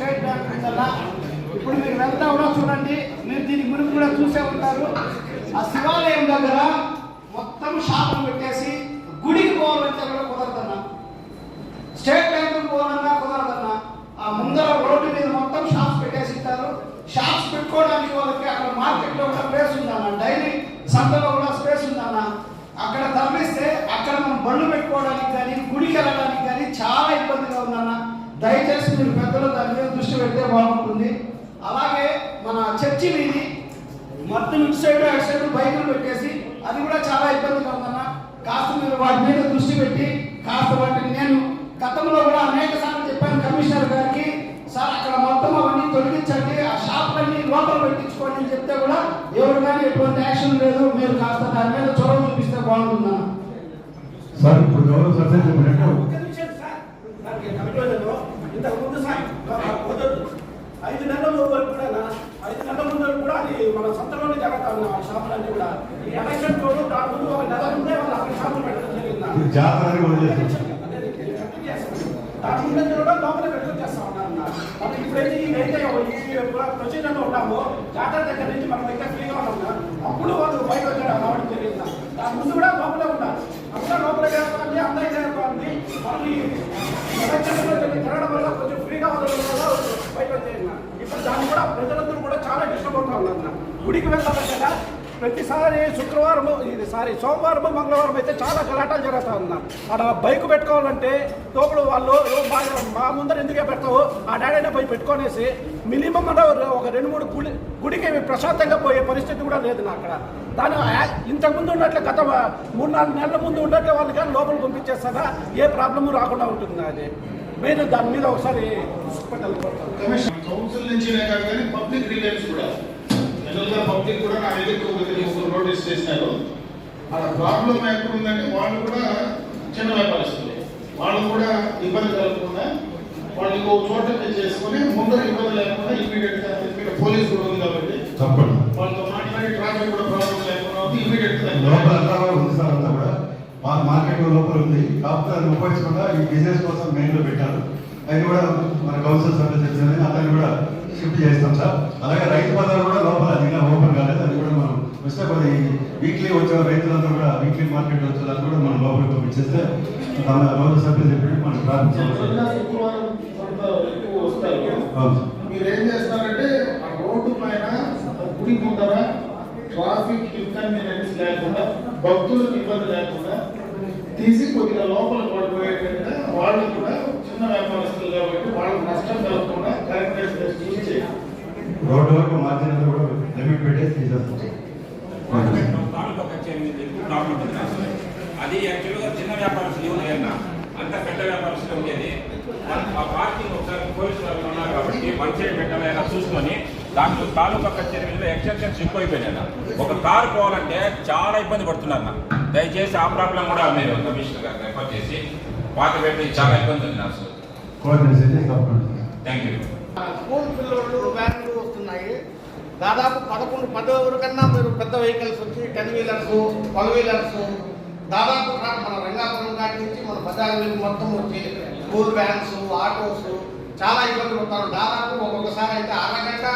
State bank ఉందల్లా ఇప్పుడు మీరు వెళ్తా కూడా చూడండి మీరు దీని గురించి కూడా చూసే ఉంటారు. ఆ శివాలయం దగ్గర మొత్తం షాపులు పెట్టేసి గుడికి పోవాలంటే కూడా కుదరదన్నా. స్టేట్ బ్యాంకు పోవాలన్నా కుదరదన్నా. ఆ ముందర రోడ్డు మీద మొత్తం షాప్స్ పెట్టేసి ఇస్తారు. షాప్స్ పెట్టుకోవడానికి వాళ్ళకి అక్కడ మార్కెట్లో కూడా ప్లేస్ ఉందన్న. డైలీ సంతలో కూడా స్పేస్ ఉందన్న. అక్కడ తరలిస్తే అక్కడ మనం బండ్లు పెట్టుకోవడానికి కానీ గుడికి వెళ్ళడానికి కానీ చాలా ఇబ్బందిగా ఉందన్న. దయచేసి మీరు ప్రజలు దాని మీద దృష్టి పెడితే బాగుంటుంది. అలాగే మన చర్చి వీధి మొత్తం ఇటు సైడ్ అటు సైడ్ బైకులు పెట్టేసి అది కూడా చాలా ఇబ్బందిగా ఉందన్న కాస్త మీరు వాటి మీద దృష్టి పెట్టి కాస్త వాటిని నేను గతంలో కూడా అనేక సార్లు చెప్పాను కమిషనర్ గారికి సార్ అక్కడ మొత్తం అవన్నీ తొలగించండి ఆ షాప్లన్నీ లోపల పెట్టించుకోండి అని చెప్తే కూడా ఎవరు కానీ ఎటువంటి యాక్షన్ లేదు. మీరు కాస్త దాని మీద చొరవ చూపిస్తే బాగుంటుందన్న. సార్ ఇప్పుడు గౌరవ సభ్యులు చెప్పినట్టు ఒక్క నిమిషం సార్. నాకు ఈ కమిటీలో ఇంతకు ముందు సార్ కుదరదు. ఐదు నెలల వరకు కూడా ఐదు నెలల ముందు కూడా అది మన సొంతలోనే జరుగుతా ఉన్న ఆ షాపులన్నీ కూడా. ఎలక్షన్ కోడ్ దాని ముందు ఒక నెల ముందే వాళ్ళు అక్కడ షాపులు పెట్టడం జరిగింది. దాని ముందు కూడా లోపల పెట్టుకొని చేస్తా ఉన్నాను మనం ఇప్పుడైతే ఈ అయితే ఈ ప్రొసీజర్లో ఉన్నాము. జాతర దగ్గర నుంచి మనం అయితే ఫ్రీగా ఉన్నాం. అప్పుడు వాళ్ళు బయట వచ్చారు రావడం జరిగింది. దాని ముందు కూడా లోపలే ఉన్నారు. అంతా లోపల చేరుకోండి అంతా చేరుకోండి మళ్ళీ ఎలక్షన్లో తిరగడం వల్ల కొంచెం ఫ్రీగా ఉండడం వల్ల బయట వచ్చేయండి ఇప్పుడు దాన్ని కూడా ప్రజలందరూ కూడా చాలా డిస్టర్బ్ అవుతా ఉన్నారు. గుడికి వెళ్ళాలి కదా ప్రతిసారి శుక్రవారం ఇది సారీ సోమవారం మంగళవారం అయితే చాలా గలాటాలు జరుగుతూ ఉన్నారు. ఆడ బైక్ పెట్టుకోవాలంటే తోపుడు వాళ్ళు మా మా ముందర ఎందుకే పెడతావు? ఆ డాడీనే పోయి పెట్టుకొనేసి మినిమం అంటే ఒక రెండు మూడు గుడి గుడికి ప్రశాంతంగా పోయే పరిస్థితి కూడా లేదు నా అక్కడ. దాని ఇంతకుముందు ఇంతకు ముందు ఉన్నట్లు గత మూడు నాలుగు నెలల ముందు ఉన్నట్లు వాళ్ళు కానీ లోపల పంపించేస్తారా? ఏ ప్రాబ్లము రాకుండా ఉంటుంది అది? మీరు దాని మీద ఒకసారి కౌన్సిల్ కాదు కానీ పబ్లిక్ రిలేన్స్ కూడా. జనరల్గా పబ్లిక్ కూడా నా ముగ్గురు నోటీస్ చేసినారు ఆ ప్రాబ్లం ఎక్కడ ఉందంటే వాళ్ళు కూడా చిన్న వ్యాపారస్తులు వాళ్ళు కూడా ఇబ్బంది కలగకుండా వాళ్ళు ఇంకో చోట చేసుకుని ముందర ఇబ్బంది లేకుండా ఇమీడియట్గా ఇక్కడ పోలీస్ కూడా ఉంది కాబట్టి తప్పండి వాళ్ళతో మాట్లాడి ట్రాఫిక్ కూడా ప్రాబ్లం లేకుండా ఇమీడియట్ లోపల అంతా కూడా ఉంది సార్ అంతా కూడా మా మార్కెట్ లోపల ఉంది. కాకపోతే అది ఉపయోగించకుండా ఈ బిజినెస్ కోసం మెయిన్లో పెట్టారు. అది కూడా మన కౌన్సిల్ సభ్యులు చెప్పింది అతన్ని కూడా షిఫ్ట్ చేస్తాం సార్. అలాగే రైతు బజార్ కూడా లోపల అది ఓపెన్ కాలేదు. అది కూడా మనం వస్తే కొద్ది వీక్లీ వచ్చే రైతులంతా కూడా వీక్లీ మార్కెట్ వచ్చేదాన్ని కూడా మనం లోపలికి పంపించేస్తే మన కౌన్సిల్ సభ్యులు చెప్పి మనం ప్రారంభించాం జనరల్గా శుక్రవారం కొంత ఎక్కువ వస్తారు. అవును సార్. మీరు ఏం చేస్తారంటే ఆ రోడ్డు పైన గుడి ముందర ట్రాఫిక్ లేకుండా భక్తులకు ఇబ్బంది లేకుండా తీసి కొద్దిగా లోపల పడిపోయేటట్టుగా వాళ్ళు కూడా చిన్న వ్యాపారస్తులు కాబట్టి వాళ్ళకి నష్టం కలగకుండా కరెక్ట్ చూసి రోడ్డు వరకు మార్జిన్ కూడా లిమిట్ పెట్టేసి తీసేస్తాం. అది యాక్చువల్గా చిన్న వ్యాపారస్తులు ఉన్నాయన్న అంత పెద్ద వ్యాపారస్తులు ఉండేది. ఆ పార్కింగ్ ఒకసారి పోలీసు వాళ్ళు ఉన్నారు కాబట్టి సైడ్ పెట్టాలైనా చూసుకొని దాంట్లో తాలూకా కచేరీ మీద ఎక్సెప్షన్స్ ఎక్కువ అయిపోయినాయి ఒక కారు పోవాలంటే చాలా ఇబ్బంది పడుతున్నారు నా దయచేసి ఆ ప్రాబ్లం కూడా మీరు కమిషనర్ గారు రెఫర్ చేసి పాత పెట్టి చాలా ఇబ్బంది ఉంది నాకు. తప్పకుండా థ్యాంక్ యూ స్కూల్ పిల్లలు వ్యాన్లు వస్తున్నాయి. దాదాపు పదకొండు పది కన్నా మీరు పెద్ద వెహికల్స్ వచ్చి టెన్ వీలర్స్ ట్వెల్వ్ వీలర్స్ దాదాపు మన రంగాపురం కాటి నుంచి మన బజార్ మొత్తం వచ్చి స్కూల్ వ్యాన్స్ ఆటోస్ చాలా ఇబ్బంది పడతారు. దాదాపు ఒక్కొక్కసారి అయితే అరగంట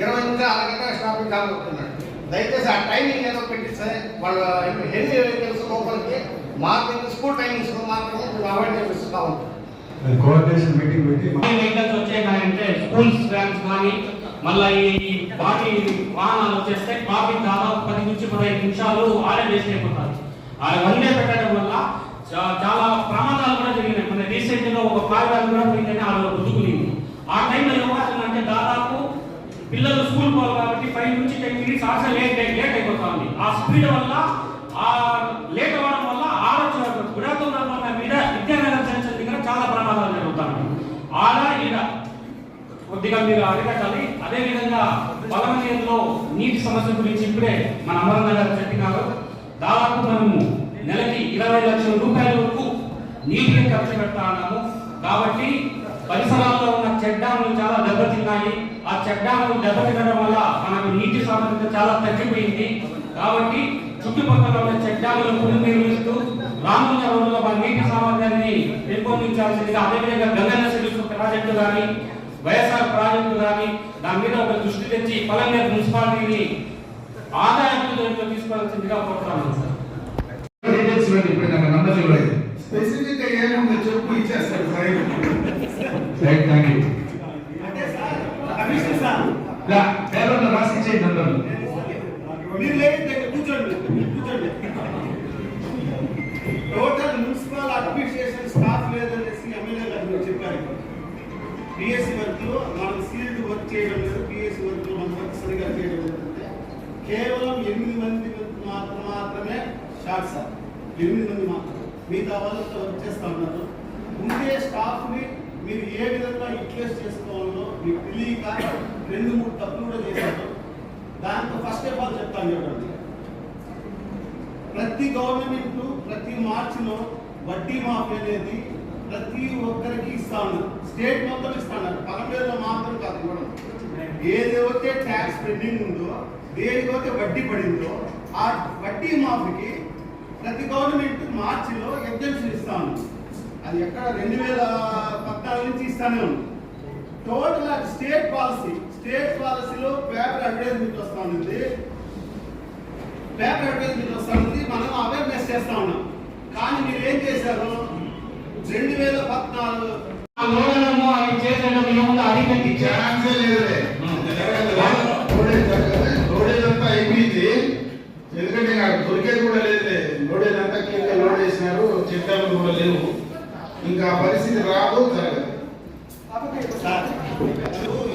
ఇరవై నుంచి అరగంట స్టాపింగ్ కాబోతున్నాడు దయచేసి ఆ టైమింగ్ ఏదో పెట్టిస్తే వాళ్ళ హెవీ వెహికల్స్ లోపలికి. మార్నింగ్ స్కూల్ టైమింగ్స్ మాత్రమే అవాయిడ్ చేపిస్తూ ఉంటాం కోఆర్డినేషన్ మీటింగ్ పెట్టి వెహికల్స్ వచ్చేయంటే స్కూల్స్ వ్యాన్స్ కానీ మళ్ళీ ఈ బాడీ వాహనాలు వచ్చేస్తే ట్రాఫిక్ దాదాపు పది నుంచి పదహైదు నిమిషాలు ఆడే వేస్ట్ అయిపోతారు ఆ డే పెట్టడం వల్ల చాలా ప్రమాదాలు కూడా జరిగినాయి. మన రీసెంట్గా ఒక కార్ వ్యాన్ కూడా పోయిందని ఆ గుద్దుకునింది ఆ టైంలో ఏమవుతుందంటే దాదాపు పిల్లలు స్కూల్ పోవాలి కాబట్టి ఫైవ్ నుంచి లేట్ లేట్ అయిపోతా ఉంది. ఆ స్పీడ్ వల్ల ఆ లేట్ అవ్వడం వల్ల ఆలోచన గుడాతో వల్ల మీద విద్యానగర్ జంక్షన్ దగ్గర చాలా ప్రమాదాలు జరుగుతాయి. ఆడ ఈడ కొద్దిగా మీరు అడగటాలి అదే విధంగా పలమనేరులో నీటి సమస్య గురించి ఇప్పుడే మన అమరన్న గారు చెప్పినారు దాదాపు మనము నెలకి ఇరవై లక్షల రూపాయల వరకు నీటిని ఖర్చు పెడతా ఉన్నాము. కాబట్టి పరిసరాల్లో ఉన్న చెక్ డ్యాములు చాలా దెబ్బతిన్నాయి. ఆ చెక్ డ్యాములు దెబ్బతినడం వల్ల మనకు నీటి సామర్థ్యత చాలా తగ్గిపోయింది. కాబట్టి చుట్టుపక్కల ఉన్న చెక్ డ్యాములను పునర్నిర్మిస్తూ రానున్న రోజుల్లో మన నీటి సామర్థ్యాన్ని పెంపొందించాల్సిందిగా అదేవిధంగా గంగన్న సిరీస్ ప్రాజెక్టు కానీ వైఎస్ఆర్ ప్రాజెక్టు కానీ దాని మీద ఒక దృష్టి తెచ్చి పలంగా మున్సిపాలిటీని ఆదాయంతో తీసుకోవాల్సిందిగా కోరుతున్నాను సార్. ఇప్పుడు నంబర్ స్పెసిఫిక్గా ఏముందో చెప్పు ఇచ్చేస్తారు రైట్ థ్యాంక్ యూ పేపర్లో రాసి ఇచ్చేయండి మీరు లేదు దగ్గర కూర్చోండి కూర్చోండి. టోటల్ మున్సిపల్ అడ్మినిస్ట్రేషన్ స్టాఫ్ లేదనేసి ఎమ్మెల్యే గారు చెప్పారు. పిఎస్సి వర్క్లో మనం సీల్డ్ వర్క్ చేయడం లేదు పిఎస్సి వర్క్లో మనం వర్క్ సరిగా చేయడం లేదు అంటే కేవలం ఎనిమిది మంది మాత్రం మాత్రమే షార్ట్ సార్. ఎనిమిది మంది మాత్రం మిగతా వాళ్ళతో వర్క్ చేస్తా ఉన్నారు. ఉండే స్టాఫ్ని మీరు ఏ విధంగా యూటిలైజ్ చేసుకోవాలో మీకు తెలియక రెండు మూడు తప్పులు కూడా చేశారు. దాంట్లో ఫస్ట్ ఆఫ్ ఆల్ చెప్తాను చూడండి. ప్రతి గవర్నమెంట్ ప్రతి మార్చిలో వడ్డీ మాఫీ అనేది ప్రతి ఒక్కరికి ఇస్తాను. స్టేట్ మొత్తం ఇస్తాను. ఉన్నారు పలమేరులో మాత్రం కాదు ఇవ్వడం ఏదైతే ట్యాక్స్ పెండింగ్ ఉందో దేనికైతే వడ్డీ పడిందో ఆ వడ్డీ మాఫీకి ప్రతి గవర్నమెంట్ మార్చిలో ఎగ్జెంప్షన్ ఇస్తాను. అది ఎక్కడ? రెండు వేల పద్నాలుగు నుంచి ఇస్తానే ఉంది. టోటల్ అది స్టేట్ పాలసీ స్టేట్ పాలసీలో పేపర్ అడ్వర్టైజ్మెంట్ వస్తా ఉంది. పేపర్ అడ్వర్టైజ్మెంట్ వస్తా ఉంది. మనం అవేర్నెస్ చేస్తా ఉన్నాం. కానీ మీరు ఏం చేశారు? రెండు వేల పద్నాలుగు అవి చేసేటప్పుడు ఏముందో ఛాన్సే లేదులే. అయిపోయింది. ఎందుకంటే నాకు దొరికేది కూడా లేదులే. లోడేజ్ అంతా కింద లోడ్ చేసినారు చిట్టాలు కూడా లేవు. ఇంకా పరిస్థితి రాదు జరగదు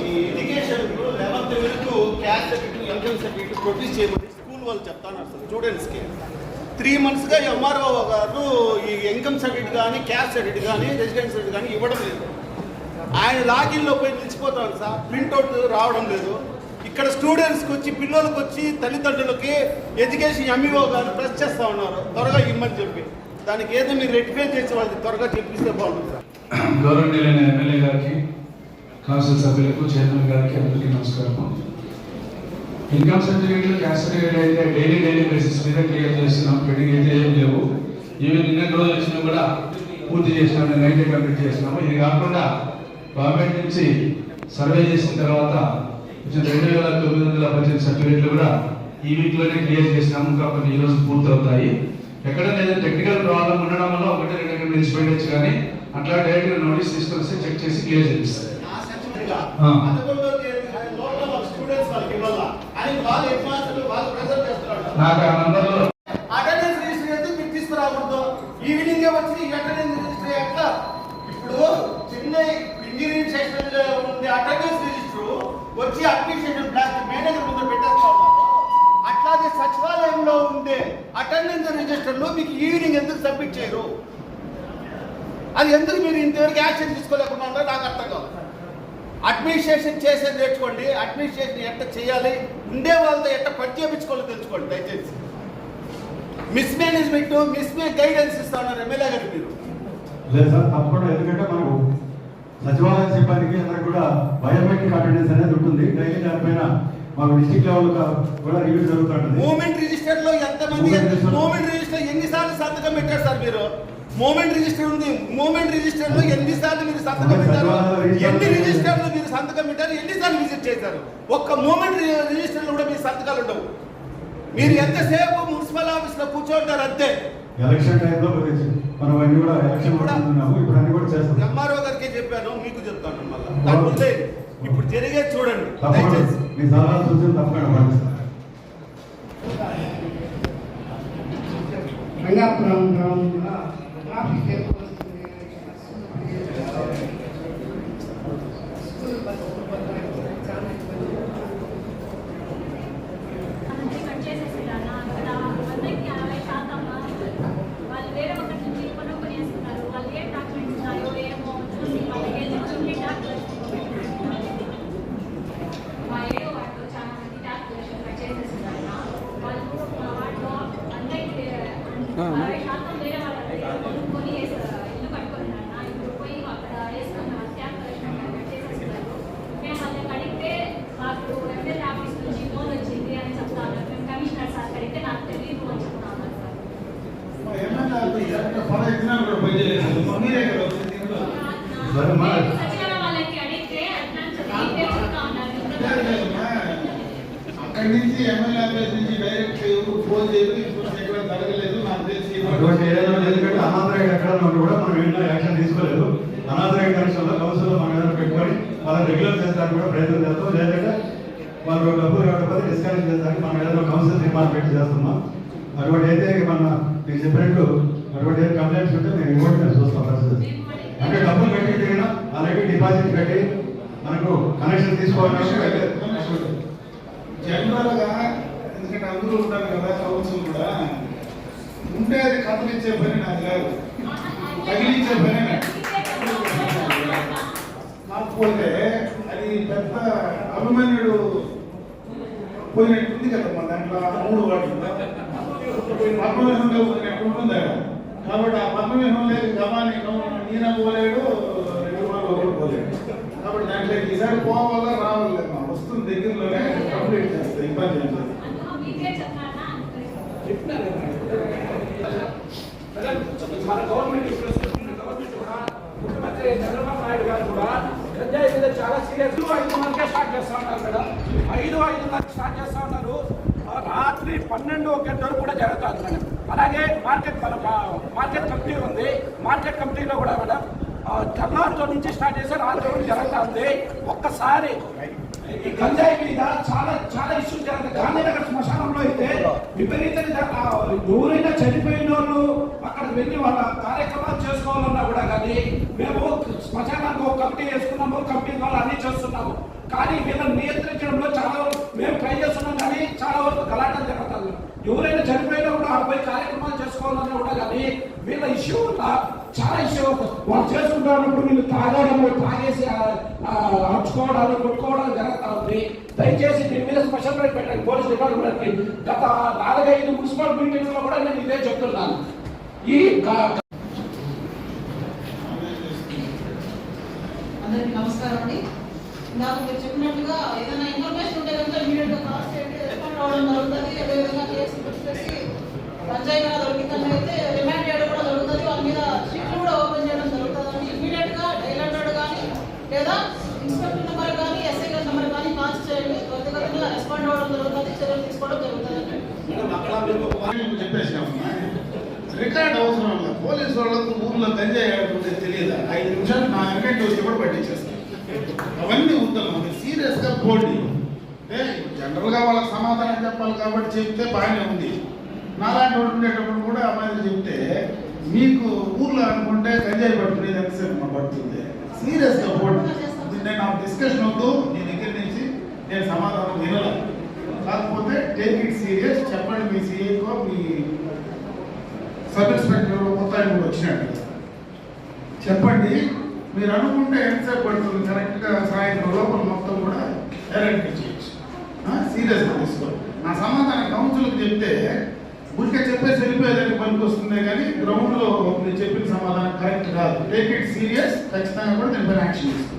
ఈ ఎడ్యుకేషన్ లెవెన్త్ వరకు caste certificate income certificate produce చేయమని స్కూల్ వాళ్ళు చెప్తాను సార్ స్టూడెంట్స్కి. త్రీ మంత్స్గా ఎంఆర్ఓ గారు ఈ ఇన్కమ్ సర్టిఫికేట్ కానీ క్యాస్ట్ సర్టిఫికేట్ కానీ రెసిడెన్స్ సర్టిఫికెట్ కానీ ఇవ్వడం లేదు. ఆయన లాగిన్లో పోయి నిలిచిపోతాడు సార్ ప్రింట్అవుట్ రావడం లేదు. ఇక్కడ స్టూడెంట్స్కి వచ్చి పిల్లలకు వచ్చి తల్లిదండ్రులకి ఎడ్యుకేషన్ ఎంఈఓ గారు ప్రెస్ చేస్తూ ఉన్నారు. త్వరగా ఇమ్మని చెప్పి. దానికి ఏదో మీరు రెక్టిఫై చేసి వాళ్ళకి త్వరగా చెప్పిస్తే బాగుంటుంది సార్. గౌరవనీయులైన ఎమ్మెల్యే గారికి కౌన్సిల్ సభ్యులకు చైర్మన్ గారికి అందరికీ నమస్కారం. ఇన్కమ్ సర్టిఫికేట్లు క్యాష్ సర్టిఫికేట్ అయితే డైలీ డైలీ బేసిస్ మీద క్లియర్ చేస్తున్నాం. పెండింగ్ అయితే ఏం లేవు. ఇవి నిన్న రోజు వచ్చినా కూడా పూర్తి చేసినాం నేను నైట్ కంప్లీట్ చేసినాము ఇది కాకుండా గవర్నమెంట్ నుంచి సర్వే చేసిన తర్వాత వచ్చిన రెండు వేల తొమ్మిది వందల పద్దెనిమిది సర్టిఫికేట్లు కూడా ఈ వీక్లోనే క్లియర్ చేసినాము. ఇంకా ఈరోజు పూర్తవుతాయి. ఎక్కడ లేదా టెక్నికల్ ప్రాబ్లం ఉండడం వల్ల ఒకటి రెండు గంటలు నిలిచిపోయచ్చు కానీ అట్లా డైరెక్ట్గా నోటీస్ తీసుకొని చెక్ చేసి క్లియర్ చేపిస్తారు. నాకు ఆ నంబర్లో అటెండెన్స్ రిజిస్టర్ అయితే మీరు తీసుకురాకూడదు. ఈవినింగ్ వచ్చి అటెండెన్స్ రిజిస్టర్ ఎట్లా? ఇప్పుడు చిన్న ఇంజనీరింగ్ సెక్షన్ ఉంది అటెండెన్స్ రిజిస్టర్ వచ్చి అడ్మినిస్ట్రేషన్ బ్లాక్ మేనేజర్ ముందు పెట్టేస్తా ఉన్నారు అట్లాగే ఉండే అటెండెన్స్ రిజిస్టర్లో మీకు ఈవినింగ్ ఎందుకు సబ్మిట్ చేయరు? అది ఎందుకు మీరు ఇంతవరకు యాక్షన్ తీసుకోలేకుండా ఉన్నారో నాకు అర్థం కాదు. అడ్మినిస్ట్రేషన్ చేసేది నేర్చుకోండి అడ్మినిస్ట్రేషన్ ఎట్ట చేయాలి ఉండే వాళ్ళతో ఎట్ట పరిచయించుకోవాలో తెలుసుకోండి దయచేసి. Mismanagement misguidance ఇస్తా ఉన్నారు ఎమ్మెల్యే గారు మీరు. లేదు సార్ తప్పకుండా ఎందుకంటే మనకు సచివాలయ సిబ్బందికి అందరికి కూడా బయోమెట్రిక్ అటెండెన్స్ అనేది ఉంటుంది. డైలీ దానిపైన మాకు డిస్ట్రిక్ట్ లెవెల్ కూడా రివ్యూ జరుగుతుంటుంది మూమెంట్ రిజిస్టర్లో Movement register. మూమెంట్ రిజిస్టర్ ఎన్నిసార్లు సంతకం పెట్టారు సార్ మీరు? మూమెంట్ రిజిస్టర్ ఉంది. మూమెంట్ రిజిస్టర్లో ఎన్నిసార్లు మీరు సంతకం పెట్టారు? ఎన్ని. రిజిస్టర్లు మీరు సంతకం పెట్టారు? ఎన్నిసార్లు విజిట్ చేశారు? ఒక్క మూమెంట్ రిజిస్టర్లో కూడా మీ సంతకాలు ఉండవు. మీరు ఎంతసేపు మున్సిపల్ ఆఫీస్లో కూర్చోంటారు అంతే. ఎలక్షన్ టైంలో మనం అన్ని కూడా ఎలక్షన్ పడుతున్నాము ఇప్పుడు అన్ని కూడా చేస్తాం. ఎంఆర్ఓ గారికి చెప్పాను మీకు చెప్తాను మళ్ళీ. ముందే ఇప్పుడు జరిగేది చూడండి. దయచేసి మీ సలహా సూచన తప్పకుండా పాటిస్తాం రంగాపురం గ్రామంలో ట్రాఫిక్ ఎక్కువ వస్తుంది. స్కూల్ బస్సులు పడ్డానికి చాలా ఇబ్బంది. నుంచి కట్ చేసేసారన్న అక్కడ వందకి అరవై శాతం వాళ్ళు వేరే ఒకటి నుంచి కొనుక్కొని వేస్తున్నారు వాళ్ళు ఏ డాక్యుమెంట్స్ ఉన్నాయో ఏమో చూసి వాళ్ళకి ఎలిజిబిలిటీ డాక్యుమెంట్స్ మా ఏడో వాటిలో చాలా మంది డాక్యుమెంట్స్ కట్ చేసేస్తున్నారు వాళ్ళు మా వాటిలో అందరికి అరవై శాతం వేరే వాళ్ళ దగ్గర కొనుక్కొని వేస్తారు అక్కడి నుంచి ఎమ్మెల్యే ఆఫీస్ నుంచి డైరెక్ట్ ఎవరు ఫోన్ చేయలేదు ఇన్స్పెక్షన్ ఎక్కడ జరగలేదు నాకు తెలిసి అటువంటి ఏదైనా ఎందుకంటే అనాథరైడ్ ఎక్కడ ఉన్నప్పుడు కూడా మనం ఏమైనా యాక్షన్ తీసుకోలేదు. అనాథరైడ్ కనెక్షన్ కౌన్సిల్లో మనం ఏదైనా పెట్టుకొని వాళ్ళని రెగ్యులర్ చేసడానికి కూడా ప్రయత్నం చేస్తాం. లేదంటే వాళ్ళు డబ్బులు కాకపోతే డిస్కనెక్ట్ చేసడానికి మనం ఏదైనా కౌన్సిల్ తీర్మానం పెట్టి చేస్తున్నాం. అటువంటి అయితే మన మీకు చెప్పినట్టు అటువంటి ఏదైనా కంప్లైంట్స్ ఉంటే మేము ఇవ్వండి నేను చూస్తాం పరిస్థితి. అంటే డబ్బులు పెట్టి తిరిగినా అలాగే డిపాజిట్ పెట్టి మనకు కనెక్షన్ తీసుకోవాలంటే జనరల్గా ఎందుకంటే అందరూ ఉంటారు కదా కౌన్సిల్ కూడా. ఉంటే అది కథలిచ్చే పని నాకు కాదు తగిలించే పని నాకు. కాకపోతే అది పెద్ద అభిమన్యుడు పోయినట్టుంది కదా మన దాంట్లో ఆ మూడు వాటి పద్మవ్యూహంలో పోయినట్టు ఉంటుంది. కాబట్టి ఆ పద్మవ్యూహం లేదు గమాని ఈయన పోలేడు పోలేడు కాబట్టి దాంట్లో ఈసారి పోవాలా రావాలి వస్తుంది దగ్గరలోనే కంప్లీట్ చేస్తాయి ఇబ్బంది లేదు. మన గవర్నమెంట్ ఇప్పుడు వస్తున్న గవర్నమెంట్ కూడా ముఖ్యమంత్రి చంద్రబాబు నాయుడు గారు కూడా గంజాయి మీద చాలా సీరియస్ ఐదు మందికే స్టార్ట్ చేస్తా ఉన్నారు మేడం. ఐదు ఐదున్నరకు స్టార్ట్ చేస్తా ఉన్నారు. రాత్రి పన్నెండు గంట వరకు కూడా జరుగుతుంది మేడం. అలాగే మార్కెట్ మార్కెట్ కమిటీ ఉంది. మార్కెట్ కమిటీలో కూడా మేడం తెల్లారితో నుంచి స్టార్ట్ చేసి రాత్రి వరకు జరుగుతుంది ఒక్కసారి ఈ గంజాయి మీద చాలా చాలా ఇష్యూస్ జరుగుతాయి. గాంధీనగర్ శ్మశానంలో అయితే విపరీతంగా ఆ ఎవరైనా చనిపోయిన వాళ్ళు అక్కడ వెళ్ళి వాళ్ళ కార్యక్రమాలు చేసుకోవాలన్నా కూడా కానీ మేము శ్మశానానికి ఒక కమిటీ వేసుకున్నాము కమిటీ వాళ్ళు అన్ని చేస్తున్నాము. కానీ వీళ్ళని నియంత్రించడంలో చాలా మేము ట్రై చేస్తున్నాం కానీ చాలా వరకు గలాటలు జరుగుతుంది ఎవరైనా చనిపోయినా కూడా ఆడపై కార్యక్రమాలు చేసుకోవాలన్నా కూడా కానీ వీళ్ళ ఇష్యూ చాలా ఇష్యూ వాళ్ళు చేసుకుంటున్నప్పుడు వీళ్ళు తాగడము తాగేసి అరుచుకోవడాలు కొట్టుకోవడం జరుగుతూ ఉంది. దయచేసి దీని మీద స్పెషల్ రైట్ పెట్టండి. పోలీస్ డిపార్ట్మెంట్కి. గత నాలుగైదు మున్సిపల్ మీటింగ్స్లో కూడా నేను ఇదే చెప్తున్నాను. ఈ అందరికీ నమస్కారం అండి. నాకు మీరు చెప్పినట్టుగా ఏదైనా ఇన్ఫర్మేషన్ ఉంటే కనుక ఇమీడియట్గా కాల్ చేయండి. రెస్పాండ్ అవ్వడం జరుగుతుంది. అదేవిధంగా కేసు చేసి పంచాయతీ దొరికిందని అయితే రిమాండ్ చేయడం కూడా జరుగుతుంది. వాళ్ళ మీద షీట్లు కూడా ఓపెన్ చేయడం జరుగుతుంది ఇమీడియట్గా డైల్ హండ్రెడ్ కానీ లేదా ఇన్స్పెక్టర్ నెంబర్ కానీ ఎస్ఐ గారి నెంబర్ కానీ కాల్ చేయండి. త్వరితగతిన రెస్పాండ్ అవ్వడం జరుగుతుంది. చర్యలు తీసుకోవడం జరుగుతుంది మేడం రికార్డ్ అవసరం లేదు. పోలీసు వాళ్ళకు ఊర్లో గంజాయి ఆడుతుంటే తెలియదా? ఐదు నిమిషాలు నా వెనకంటే వచ్చి కూడా పట్టించేస్తాను అవన్నీ ఉత్తరం అది సీరియస్గా పోటీ అంటే జనరల్గా వాళ్ళకి సమాధానం చెప్పాలి కాబట్టి చెప్తే బాగానే ఉంది. నాలాంటి వాడు ఉండేటప్పుడు కూడా అమ్మాయిలు చెప్తే మీకు ఊర్లో అనుకుంటే గంజాయి పట్టుకునేది ఎంతసేపు పడుతుంది? సీరియస్గా పోటీ నేను డిస్కషన్ వద్దు. నీ దగ్గర నుంచి నేను సమాధానం వినలేదు. కాకపోతే టేక్ ఇట్ సీరియస్ చెప్పండి మీ సీఏకో మీ సబ్ ఇన్స్పెక్టర్ మొత్తాన్ని కూడా వచ్చినట్టు చెప్పండి మీరు అనుకుంటే ఎంతసేపు పడుతుంది? కరెక్ట్గా సాయంత్రం లోపల మొత్తం కూడా డైరెక్ట్ చేయొచ్చు. సీరియస్గా తీసుకో నా సమాధానం కౌన్సిల్కి చెప్తే ఊరికే చెప్పేసి వెళ్ళిపోయేదానికి పనికి వస్తుందే కానీ గ్రౌండ్లో మీరు చెప్పిన సమాధానం కరెక్ట్ కాదు. టేక్ ఇట్ సీరియస్ ఖచ్చితంగా కూడా దీనిపైన యాక్షన్ తీసుకో